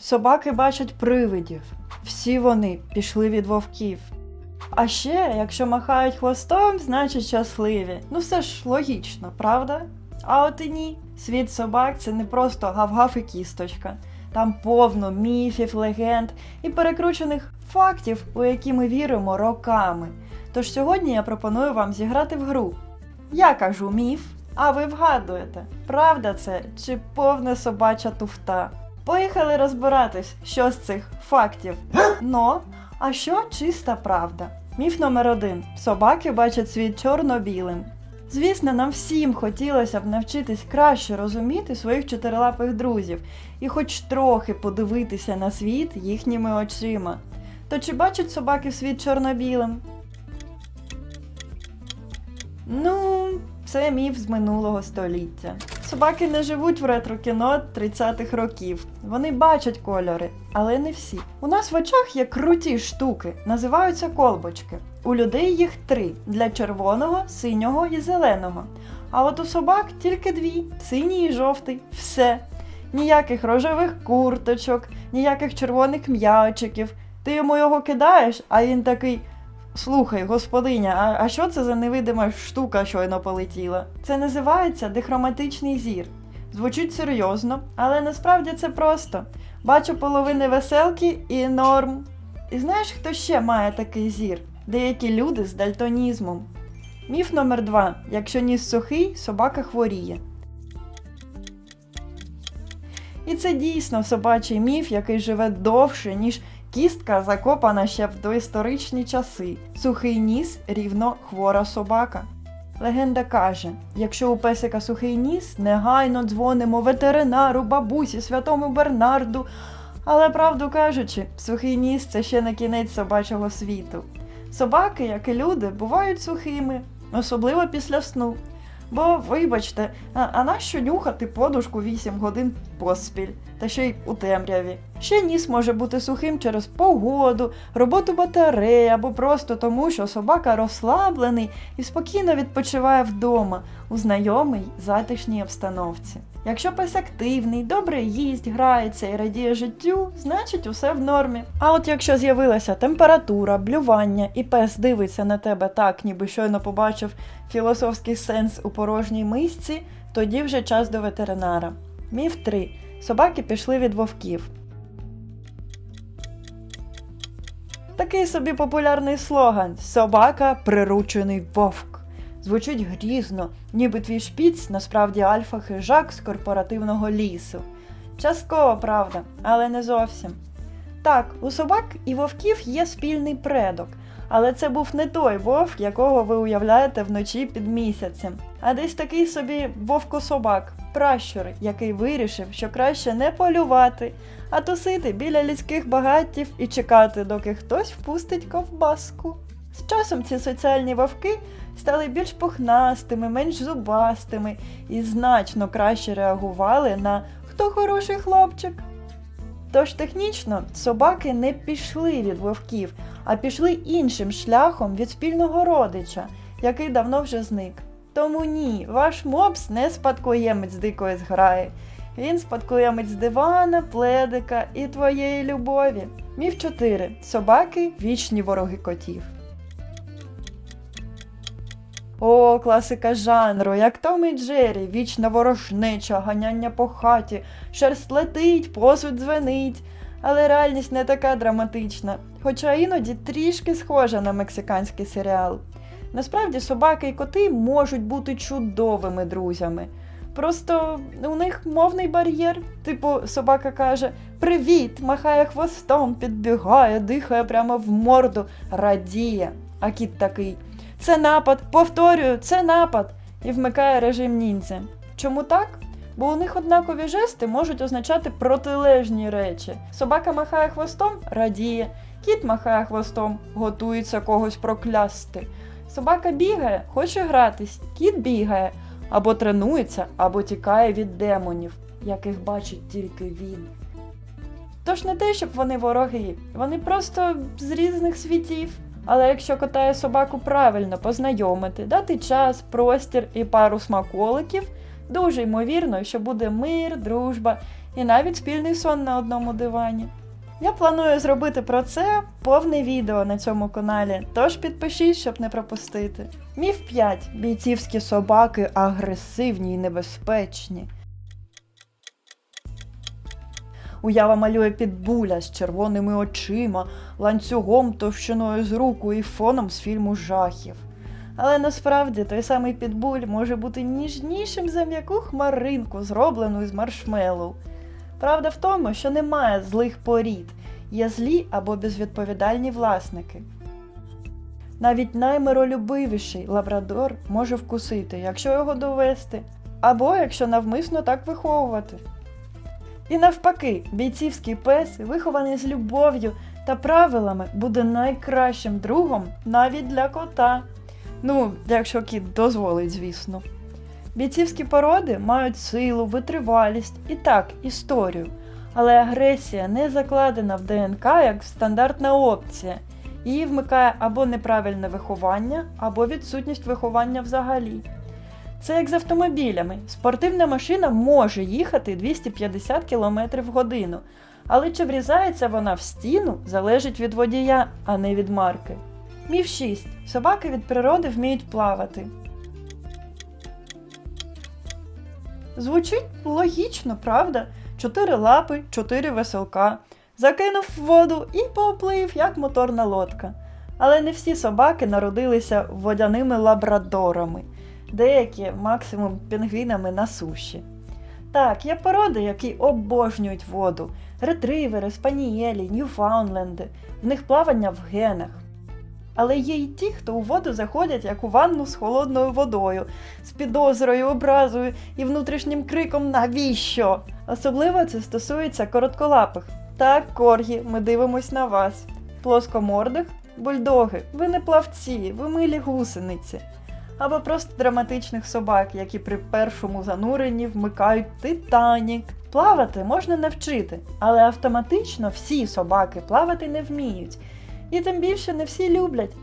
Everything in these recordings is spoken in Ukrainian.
Собаки бачать привидів. Всі вони пішли від вовків. А ще, якщо махають хвостом, значить щасливі. Ну все ж логічно, правда? А от і ні. Світ собак це не просто гав-гав і кісточка. Там повно міфів, легенд і перекручених фактів, у які ми віримо роками. Тож сьогодні я пропоную вам зіграти в гру. Я кажу міф, а ви вгадуєте, правда це чи повна собача туфта. Поїхали розбиратись, що з цих фактів. Но, а що чиста правда? Міф номер один: собаки бачать світ чорно-білим. Звісно, нам всім хотілося б навчитись краще розуміти своїх чотирилапих друзів і хоч трохи подивитися на світ їхніми очима. То чи бачать собаки світ чорно-білим? Ну, це міф з минулого століття. Собаки не живуть в ретро-кіно 30-х років. Вони бачать кольори, але не всі. У нас в очах є круті штуки, називаються колбочки. У людей їх три для червоного, синього і зеленого. А от у собак тільки дві синій і жовтий. Все. Ніяких рожевих курточок, ніяких червоних м'ячиків. Ти йому його кидаєш, а він такий. Слухай, господиня, а, а що це за невидима штука щойно полетіла? Це називається дихроматичний зір. Звучить серйозно, але насправді це просто. Бачу половини веселки і норм. І знаєш, хто ще має такий зір? Деякі люди з дальтонізмом. Міф номер два: якщо ніс сухий, собака хворіє. І це дійсно собачий міф, який живе довше, ніж Кістка закопана ще в доісторичні часи. Сухий ніс рівно хвора собака. Легенда каже: якщо у песика сухий ніс, негайно дзвонимо ветеринару, бабусі, святому Бернарду. Але правду кажучи, сухий ніс це ще не кінець собачого світу. Собаки, як і люди, бувають сухими, особливо після сну. Бо, вибачте, а, а нащо нюхати подушку 8 годин поспіль, та ще й у темряві. Ще ніс може бути сухим через погоду, роботу батареї або просто тому, що собака розслаблений і спокійно відпочиває вдома у знайомій затишній обстановці. Якщо пес активний, добре їсть, грається і радіє життю, значить усе в нормі. А от якщо з'явилася температура, блювання, і пес дивиться на тебе так, ніби щойно побачив філософський сенс у порожній мисці, тоді вже час до ветеринара. Міф 3. Собаки пішли від вовків. Такий собі популярний слоган Собака приручений вовк. Звучить грізно, ніби твій шпіц насправді альфа-хижак з корпоративного лісу. Частково правда, але не зовсім. Так, у собак і вовків є спільний предок, але це був не той вовк, якого ви уявляєте вночі під місяцем, а десь такий собі вовкособак, пращур, який вирішив, що краще не полювати, а тусити біля людських багаттів і чекати, доки хтось впустить ковбаску. З часом ці соціальні вовки стали більш пухнастими, менш зубастими і значно краще реагували на хто хороший хлопчик. Тож технічно собаки не пішли від вовків, а пішли іншим шляхом від спільного родича, який давно вже зник. Тому ні, ваш мопс не спадкоємець дикої зграї. Він спадкоємець дивана, пледика і твоєї любові. Міф 4. Собаки вічні вороги котів. О, класика жанру, як Том і Джері, вічна ворожнеча, ганяння по хаті, шерсть летить, посуд дзвенить. Але реальність не така драматична, хоча іноді трішки схожа на мексиканський серіал. Насправді собаки і коти можуть бути чудовими друзями. Просто у них мовний бар'єр. Типу, собака каже: Привіт! махає хвостом, підбігає, дихає прямо в морду, радіє. А кіт такий. Це напад, повторюю, це напад. І вмикає режим ніндзя. Чому так? Бо у них однакові жести можуть означати протилежні речі. Собака махає хвостом, радіє, кіт махає хвостом, готується когось проклясти. Собака бігає, хоче гратись, кіт бігає, або тренується, або тікає від демонів, яких бачить тільки він. Тож не те, щоб вони вороги, вони просто з різних світів. Але якщо кота і собаку правильно познайомити, дати час, простір і пару смаколиків, Дуже ймовірно, що буде мир, дружба і навіть спільний сон на одному дивані. Я планую зробити про це повне відео на цьому каналі, тож підпишіть, щоб не пропустити. Міф 5. Бійцівські собаки агресивні і небезпечні. Уява малює підбуля з червоними очима, ланцюгом товщиною з руку і фоном з фільму жахів. Але насправді той самий підбуль може бути ніжнішим за м'яку хмаринку, зроблену із маршмеллоу. Правда в тому, що немає злих порід, є злі або безвідповідальні власники. Навіть наймиролюбивіший лабрадор може вкусити, якщо його довести, або якщо навмисно так виховувати. І навпаки, бійцівський пес, вихований з любов'ю та правилами, буде найкращим другом навіть для кота. Ну, якщо кіт дозволить, звісно. Бійцівські породи мають силу, витривалість і так, історію. Але агресія не закладена в ДНК як стандартна опція. Її вмикає або неправильне виховання, або відсутність виховання взагалі. Це як з автомобілями. Спортивна машина може їхати 250 км в годину, але чи врізається вона в стіну, залежить від водія, а не від марки. Міф 6. Собаки від природи вміють плавати. Звучить логічно, правда? Чотири лапи, чотири веселка. Закинув в воду і поплив, як моторна лодка. Але не всі собаки народилися водяними лабрадорами, деякі максимум пінгвінами на суші. Так, є породи, які обожнюють воду: ретривери, спанієлі, ньюфаунленди. В них плавання в генах. Але є й ті, хто у воду заходять як у ванну з холодною водою, з підозрою, образою і внутрішнім криком Навіщо? Особливо це стосується коротколапих. Так, коргі, ми дивимось на вас. Плоскомордих бульдоги, ви не плавці, ви милі гусениці. Або просто драматичних собак, які при першому зануренні вмикають Титанік. Плавати можна навчити, але автоматично всі собаки плавати не вміють. І тим більше не всі люблять.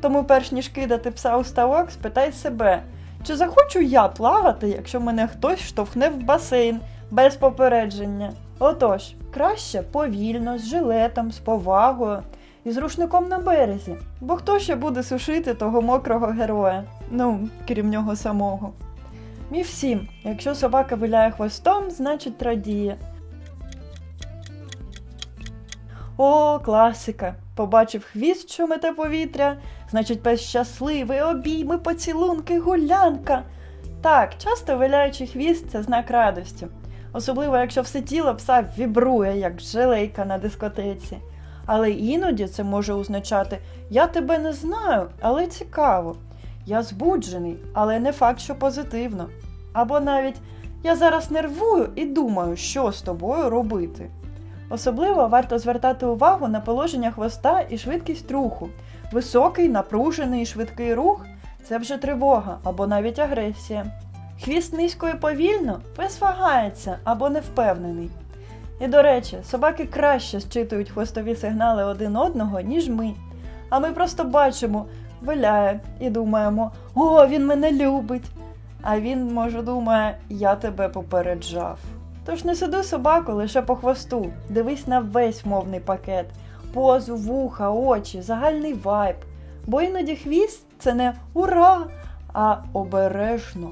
Тому, перш ніж кидати пса у ставок, спитай себе, чи захочу я плавати, якщо мене хтось штовхне в басейн без попередження. Отож, краще повільно, з жилетом, з повагою і з рушником на березі, бо хто ще буде сушити того мокрого героя? Ну, крім нього самого. Міф 7. Якщо собака виляє хвостом, значить радіє. О, класика! Побачив хвіст, що мете повітря, значить пес щасливий, обійми, поцілунки, гулянка. Так, часто виляючий хвіст це знак радості, особливо якщо все тіло пса вібрує, як желейка на дискотеці. Але іноді це може означати Я тебе не знаю, але цікаво. Я збуджений, але не факт, що позитивно. Або навіть Я зараз нервую і думаю, що з тобою робити. Особливо варто звертати увагу на положення хвоста і швидкість руху. Високий, напружений і швидкий рух це вже тривога або навіть агресія. Хвіст низько і повільно пес вагається або невпевнений. І до речі, собаки краще зчитують хвостові сигнали один одного, ніж ми. А ми просто бачимо, виляє і думаємо, о, він мене любить. А він, може, думає, я тебе попереджав. Тож не сиди собаку лише по хвосту, дивись на весь мовний пакет, позу, вуха, очі, загальний вайб. Бо іноді хвіст це не ура, а обережно.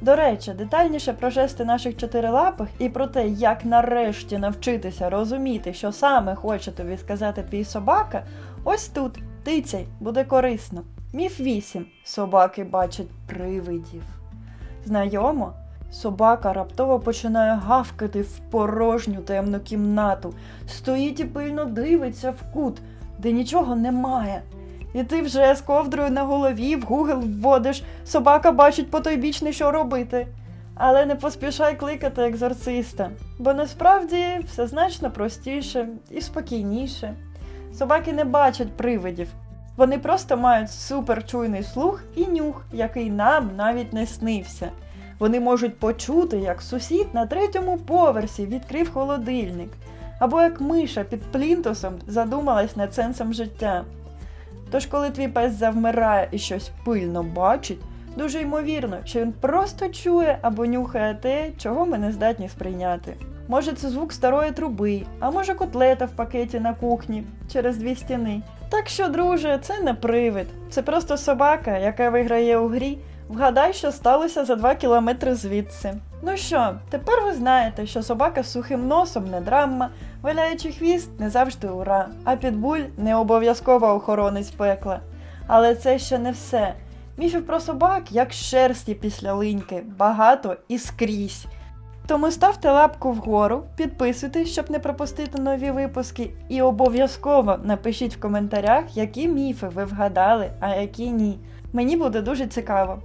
До речі, детальніше про жести наших чотирилапих і про те, як нарешті навчитися розуміти, що саме хоче тобі сказати твій собака, ось тут, тицяй, буде корисно. Міф 8. Собаки бачать привидів. Знайомо? Собака раптово починає гавкати в порожню темну кімнату, стоїть і пильно дивиться в кут, де нічого немає. І ти вже з ковдрою на голові в Гугл вводиш, собака бачить потойбічний, що робити. Але не поспішай кликати екзорциста, бо насправді все значно простіше і спокійніше. Собаки не бачать привидів. Вони просто мають суперчуйний слух і нюх, який нам навіть не снився. Вони можуть почути, як сусід на третьому поверсі відкрив холодильник, або як миша під плінтусом задумалась над сенсом життя. Тож, коли твій пес завмирає і щось пильно бачить, Дуже ймовірно, що він просто чує або нюхає те, чого ми не здатні сприйняти. Може, це звук старої труби, а може котлета в пакеті на кухні через дві стіни. Так що, друже, це не привид. Це просто собака, яка виграє у грі. Вгадай, що сталося за два кілометри звідси. Ну що, тепер ви знаєте, що собака з сухим носом не драма, валяючи хвіст не завжди ура, а підбуль не обов'язково охоронець пекла. Але це ще не все. Міфів про собак, як шерсті після линьки, багато і скрізь. Тому ставте лапку вгору, підписуйтесь, щоб не пропустити нові випуски, і обов'язково напишіть в коментарях, які міфи ви вгадали, а які ні. Мені буде дуже цікаво.